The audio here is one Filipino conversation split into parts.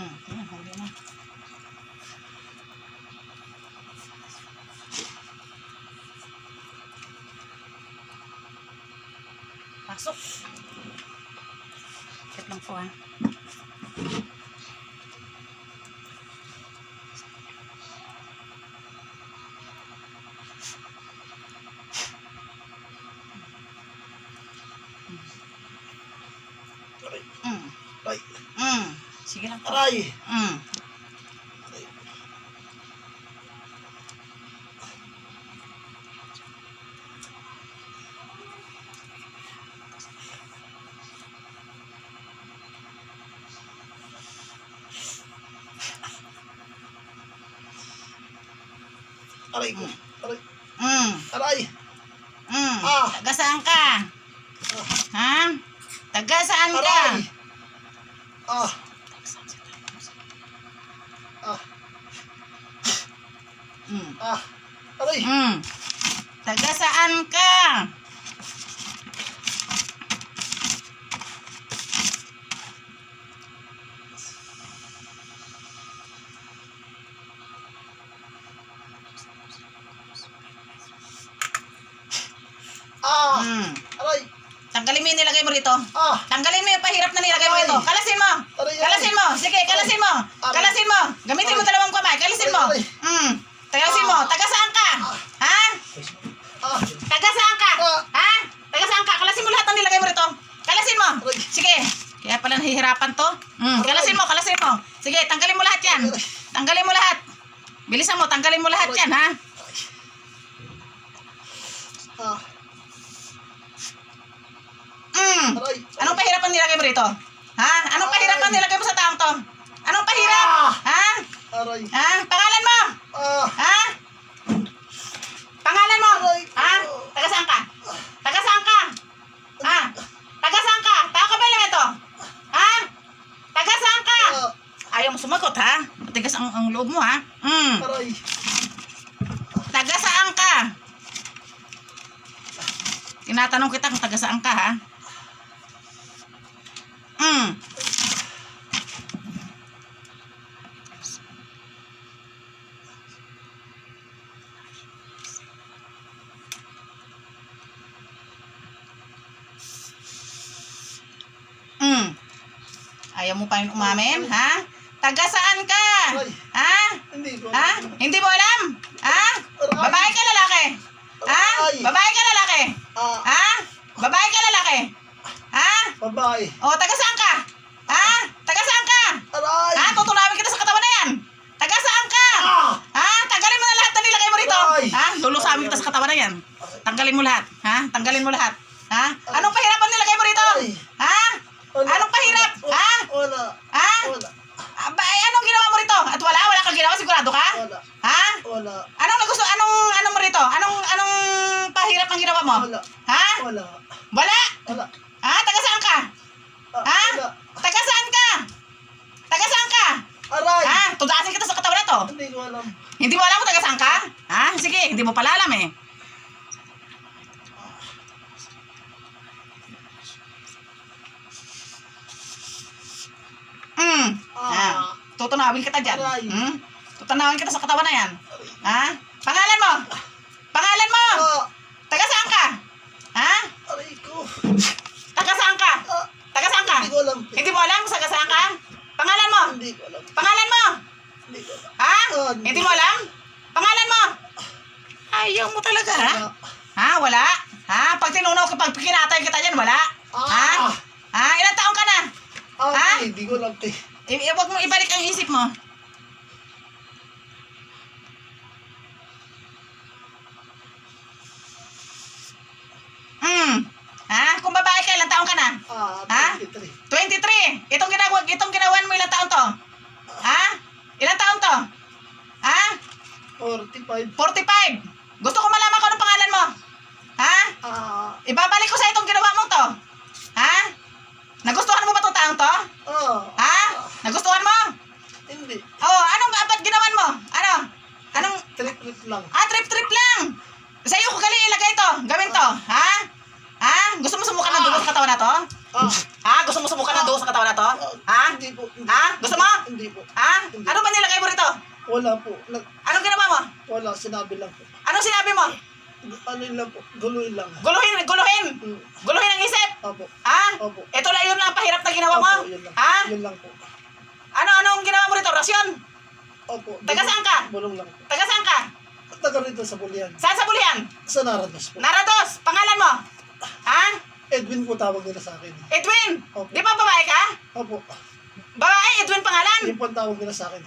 Hmm, yan, huli na. Pasok. Wait lang po ah. Sige lang. Aray. Mm. Aray ko. Aray. Mm. Aray. Mm. Ah. Taga saan ka? Ha? Taga saan ka? Aray. Ah. Ah. Mm. Ah. Aray. Mm. Taga saan ka? Ah. Mm. Aray. Tanggalin mo yung nilagay mo rito. Ah. Tanggalin mo yung pahirap na nilagay mo Aray. rito. Kalasin mo. Aray, aray. Kalasin mo. Sige, kalasin mo. Aray. Kalasin mo. Gamitin mo Aray. dalawang kamay. Kalasin mo. Aray, Mm. Kalasin mo. Taga saan ka? Ha? Ah. Taga saan ka? Ha? Taga saan ka? Kalasin mo lahat ng nilagay mo rito. Kalasin mo. Sige. Kaya pala nahihirapan to. Mm. Kalasin mo, kalasin mo. Sige, tanggalin mo lahat yan. Tanggalin mo lahat. Bilisan mo, tanggalin mo lahat yan, ha? Ah. Mm. Anong pahirapan nilagay mo rito? Ha? Anong pahirapan nilagay mo sa taong to? Anong pahirap? Ah. Ha? Ha? Pangalan mo? Ah. Ha? Pangalan mo? Aray. Ha? Taga saan ka? Taga saan ka? Ha? Taga saan ka? Tao ka ba elemento? Ha? Taga saan ka? Ah. Ayaw mo sumagot ha? Matigas ang, ang loob mo ha? Mm. Aray. Taga saan ka? Tinatanong kita kung taga saan ka ha? Mm. Mm. Ayaw mo pa rin umamin, ha? Taga saan ka? Ha? Hindi ko. Ha? Hindi mo alam? Ha? Babae ka lalaki? Ha? Babae ka lalaki? Ah. Ha? Babae ka lalaki? Ha? Babae. O, taga saan ka? Ha? Taga saan ka? Aray. Ha? Tutunawin kita sa katawan na yan. Taga saan ka? Ah. Ha? Tanggalin mo na lahat na nilagay mo rito. Ha? Lulusamin kita sa katawan na yan. Tanggalin mo lahat. Ha? Tanggalin mo lahat. Ha? Anong pahirapan nilagay mo rito? Aray. Ha? Wala. Anong pahirap? Wala. Ha? Wala. Ha? Wala. Aba, eh, anong ginawa mo rito? At wala? Wala kang ginawa? Sigurado ka? Wala. Ha? Wala. Anong nagusto? Anong ano mo rito? Anong anong pahirap ang ginawa mo? Wala. Ha? Wala. Wala? Wala. Ha? Taga saan ka? Ah, Ha? Wala. Taga saan ka? Taga saan ka? Aray. Ha? Tudasin kita sa katawan na to. Hindi ko alam. Hindi mo alam kung taga saan ka? Ha? Sige, hindi mo pala alam eh. Hmm. Ah. Ah. Tutunawin kita dyan. Aray. Hmm? Tutunawin kita sa katawan na yan. Ha? Pangalan mo? Pangalan mo? Ah. Taga saan ka? Ha? Aray ko. Taga saan ka? Ah. Taga saan ka? Hindi ko alam. Hindi mo alam kung taga saan ka? Pangalan mo? Hindi ko alam. Pangalan mo? Hindi ko alam. Ha? Ah, Hindi mo alam? Pangalan mo? Ayaw mo talaga, ha? Ha? Wala? Ha? Pag tinunaw ka, pag kinatay kita dyan, wala? Ha? Ah. Ha? Ilang taong ka na? Ah, Ha? Hindi ko alam. te. Huwag mo ibalik ang isip mo. 23. 23. Itong ginawa, itong ginawan mo ilang taon to? Ha? Ilang taon to? Ha? 45. 45. Gusto ko malaman kung anong pangalan mo. Ha? Ah. Ibabalik ko sa itong ginawa mo to. Ha? Nagustuhan mo ba itong taong to? Ah. Ha? Nagustuhan mo? Hindi. Oh, anong ba't ginawan mo? Ano? Anong, Trip-trip lang. ah, trip-trip lang. Sa'yo ko gali ilagay to. Gawin to. Ha? Ha? Gusto mo sumukan ng dugo sa katawan na to? Ah. Ha? Gusto mo sumukan ng dugo sa katawan na to? Ha? Hindi po. Hindi, Ha? Gusto mo? Hindi po. Ha? Ano ba nilagay mo rito? Wala po. Nag, Anong ginawa mo? wala, sinabi lang po. Anong sinabi mo? Ano lang po, guluhin lang. Guluhin, guluhin. Hmm. Guluhin ang isip. Opo. Ha? Opo. Ito lang yun lang ang pahirap na ginawa mo? Opo, yun lang. Ha? Yun lang po. Ano, anong ginawa mo rito? Rasyon? Opo. Taga saan ka? Bulong lang po. Taga saan ka? Taga rito sa Bulian. Saan sa Bulian? Sa Narados po. Narados, pangalan mo? Edwin po tawag nila sa akin. Edwin? Opo. Di ba babae ka? Opo. Babae, Edwin pangalan? Yun po ang tawag nila sa akin.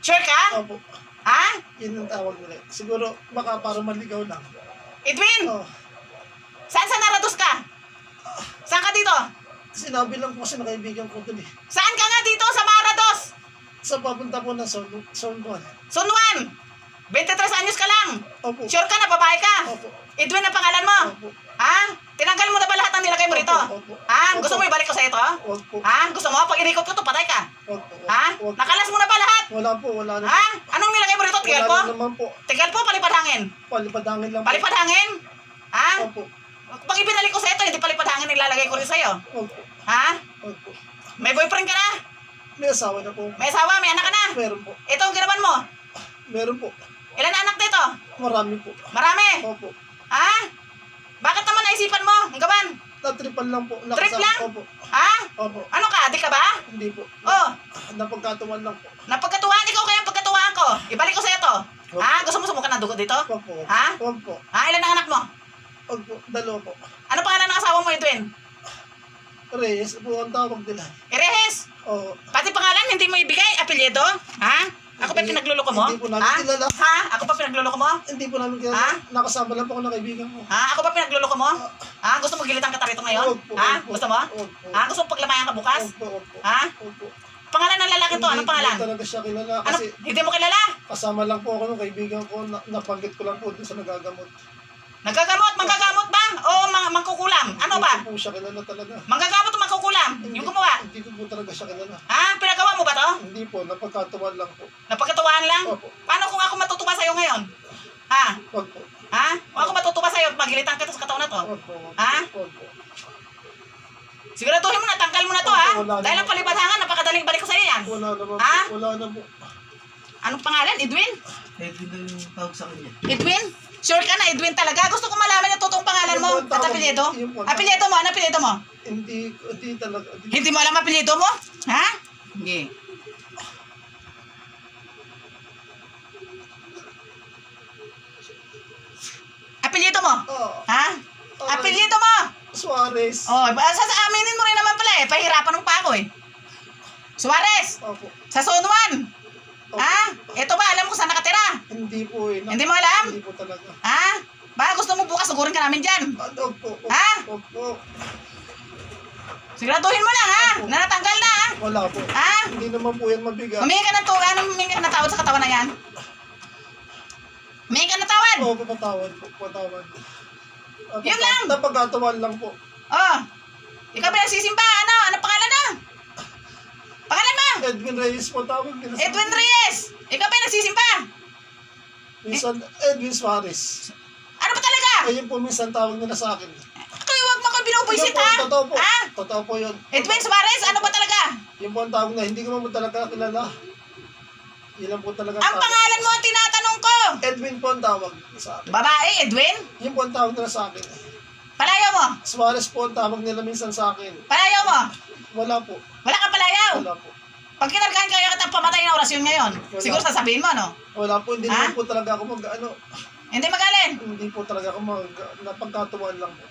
Sure ka? Opo. Ha? Yun ang tawag nila. Siguro, baka para maligaw lang. Edwin? Oh. Saan sa Narados ka? Saan ka dito? Sinabi lang po kasi na kaibigan ko dun eh. Saan ka nga dito sa Marados? Sa papunta po ng Son, Son Juan. Sunwan! 23 anyos ka lang. Opo. Sure ka na babae ka? Opo. Edwin ang pangalan mo? Opo. Ha? Tinanggal mo na ba lahat ng nilagay mo rito? Opo, opo. Ha? Gusto mo Opo. ibalik ko sa ito? Ha? Gusto mo? Pag inikot ko to, patay ka. Ha? Nakalas mo na ba lahat? Wala po, wala na. Ha? Anong nilagay mo rito? Tigal po? na naman po. Tigal po, palipad hangin. Palipadangin lang po. Palipad hangin? Ha? Opo. Pag ibinalik ko sa ito, hindi palipad hangin nilalagay ko rin sa'yo. Ha? Wag po. May boyfriend ka na? May asawa na po. May asawa? May anak ka na? Meron po. Ito ang ginawan mo? Meron po. Ilan na anak dito? Marami po. Marami. Opo. Ha? Bakit naman naisipan mo? Ang gawan? Natripan lang po. Trip lang? Opo. Ha? Opo. Ano ka? Di ka ba? Hindi po. Oh, Napagkatuwan lang po. napagkatuwaan ikaw kaya ang pagkatuwaan ko. Ibalik ko sa ito. Ha? Gusto mo sumukan ng dugo dito? Wag po. Ha? Wag po. Ha? Ilan ang anak mo? Wag po. Dalawa po. Ano pangalan ng asawa mo, Edwin? Reyes po ang tawag nila. Irehes. Oo. Pati pangalan, hindi mo ibigay? Apelyido? Ha? Ako pa Hindi- pinagluloko mo? hindi po namin ha? kilala. Ha? Ako pa pinagluloko mo? Hindi po namin kaya Ha? nakasama lang po ako ng kaibigan ko. Ha? Ako pa pinagluloko mo? Ha? Gusto mo gilitan kita rito ngayon? Wag po, Ha? wag po. Gusto mo? Wag po. Ha? Gusto mo paglamayan ka bukas? Wag po, wag po. Ha? Wag po. Pangalan ng lalaki to, anong Hindi pangalan? po talaga siya kilala Ano? kasi Hindi mo kilala? kasama lang po ako ng kaibigan ko. Na, napanggit ko lang po doon sa nagagamot. Nagagamot, manggagamot ba? O mang mangkukulam? Ano ba? Hindi ko po siya kilala talaga. Manggagamot o mangkukulam? Yung gumawa? Hindi ko po talaga siya kilala. Ha? Pinagawa mo ba to? Hindi po, napagkatuwan lang po. Napagkatuwaan lang? Opo. Paano kung ako matutuwa sa'yo ngayon? Ha? Wag po. Ha? Kung ako matutuwa sa'yo, magilitan kita sa katawan na to? Wag po. wag po, Ha? Wag po. Siguraduhin mo na, tanggal mo na to ha? Wala Dahil ang naman. palibatangan, napakadaling balik ko sa'yo yan. Wala naman Ha? po. Wala na po. Anong pangalan? Edwin? Edwin na yung tawag sa kanya. Edwin? Sure ka na, Edwin talaga? Gusto ko malaman yung totoong pangalan mo Yung at tawag- apelyido? yung mo? Ano apelyido mo? Hindi, hindi talaga. Hindi, Hindi mo alam apelyido mo? Ha? Hindi. Apelyido mo? oh, Ha? Ah, Apelyido mo? Suarez. Oh, sa, sa aminin mo rin naman pala eh. Pahirapan mo pa ako eh. Suarez, Opo. sa Son Juan. Opo. Ha? Ito ba, alam mo kung saan nakatira? Hindi po eh. Hindi mo alam? Hindi po talaga. Ha? Baka gusto mo bukas sugurin ka namin dyan. Ah, Wag po. wag- Ha? Wag po. Siguraduhin mo lang ha. Opo. Na ha. Wala po. Ha? Hindi naman po yan mabigat. Humingi ka ng tuwa. Anong humingi ka ng tawad sa katawan na yan? Humingi ka ng tawad. Oo, po, patawad po. Patawad. Ah, Yun lang. Napagkatuwan lang po. Oh. Ikaw ba nagsisimba? Ano? Ano pangalan na? Pangalan mo? Edwin Reyes po tawag nila sa Edwin Reyes. Ikaw ba nagsisimba? Minsan, Edwin Suarez. Ano ba talaga? Ayun po minsan tawag nila sa akin. Yun po, ha? Totoo po. Ha? Totoo po yun. Edwin Suarez, ano ba talaga? Yun po ang tawag na hindi ko mo talaga kilala. Lang po talaga Ang tawag. pangalan mo ang tinatanong ko. Edwin po ang tawag sa akin. Babae, Edwin? Yun po ang tawag nila sa akin. Palayaw mo. Suarez po ang tawag nila minsan sa akin. Palayaw mo. Wala po. Wala ka palayaw. Wala po. Pag kinargahan ka kita pamatay na orasyon ngayon, Wala. siguro sasabihin mo, no? Wala po. Hindi Ha? naman po talaga ako mag ano. Hindi magaling. Hindi po talaga ako mag napagkatuwaan lang po.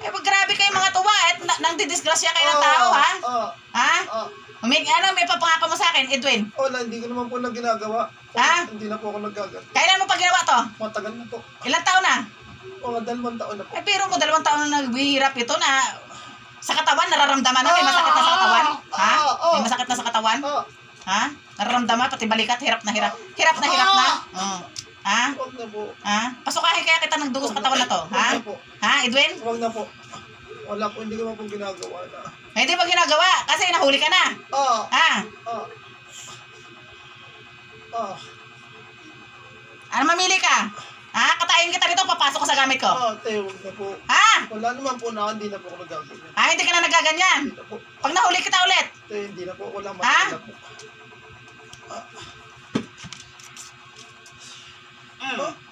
Eh, pag grabe kayo mga tuwa at na, nang didisgrasya kayo ng tao, ha? Ah, Ha? ah. May, ano, may papangako mo sa akin, Edwin. Wala, hindi ko naman po na ginagawa. Ha? Hindi na po ako naggagal. Kailan mo pa ginawa to? Matagal na po. Ilang taon na? Mga dalawang taon na po. Eh, pero mo dalawang taon na naghihirap ito na sa katawan, nararamdaman na may masakit na sa katawan. Ha? May masakit na sa katawan. Ha? Nararamdaman, pati balikat, hirap na hirap. Hirap na hirap na. Oh. Ha? wag na po. Ha? Pasukahin kaya kita ng dugo sa katawan na to. Ha? Wag na po. Ha, Edwin? Wag na po. Wala po, hindi ko naman po ginagawa na. Eh, Hindi mo ginagawa kasi nahuli ka na. Ah, Ha? ah. Ah, Ano mamili ka? Ha? Katayin kita rito, papasok ko sa gamit ko. Ah, te, huwag na po. Ha? Wala naman po na, hindi na po ako nagagawin. Ha? Hindi ka na nagaganyan. Hindi na po. Pag nahuli kita ulit. Te, hindi na po. Wala Ha? matala po. Mm. Mm.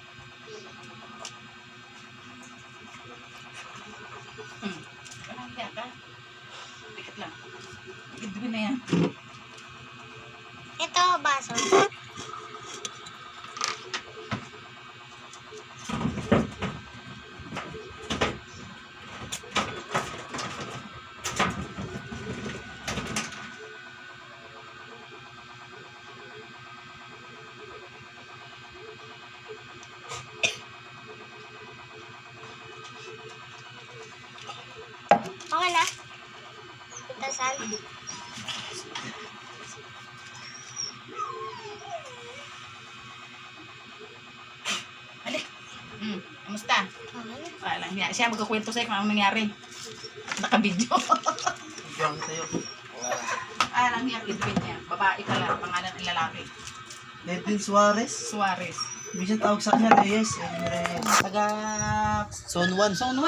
Mm. Kamusta? Okay. Walang hiya. Siya magkukwento sa'yo kung anong nangyari. Naka-video. Diyan tayo. ah, lang hiya. Kidpin niya. Babae pala. Pangalan ng lalaki. Edwin Suarez. Suarez. Minsan tawag sa kanya Reyes. Taga... Zone 1. Zone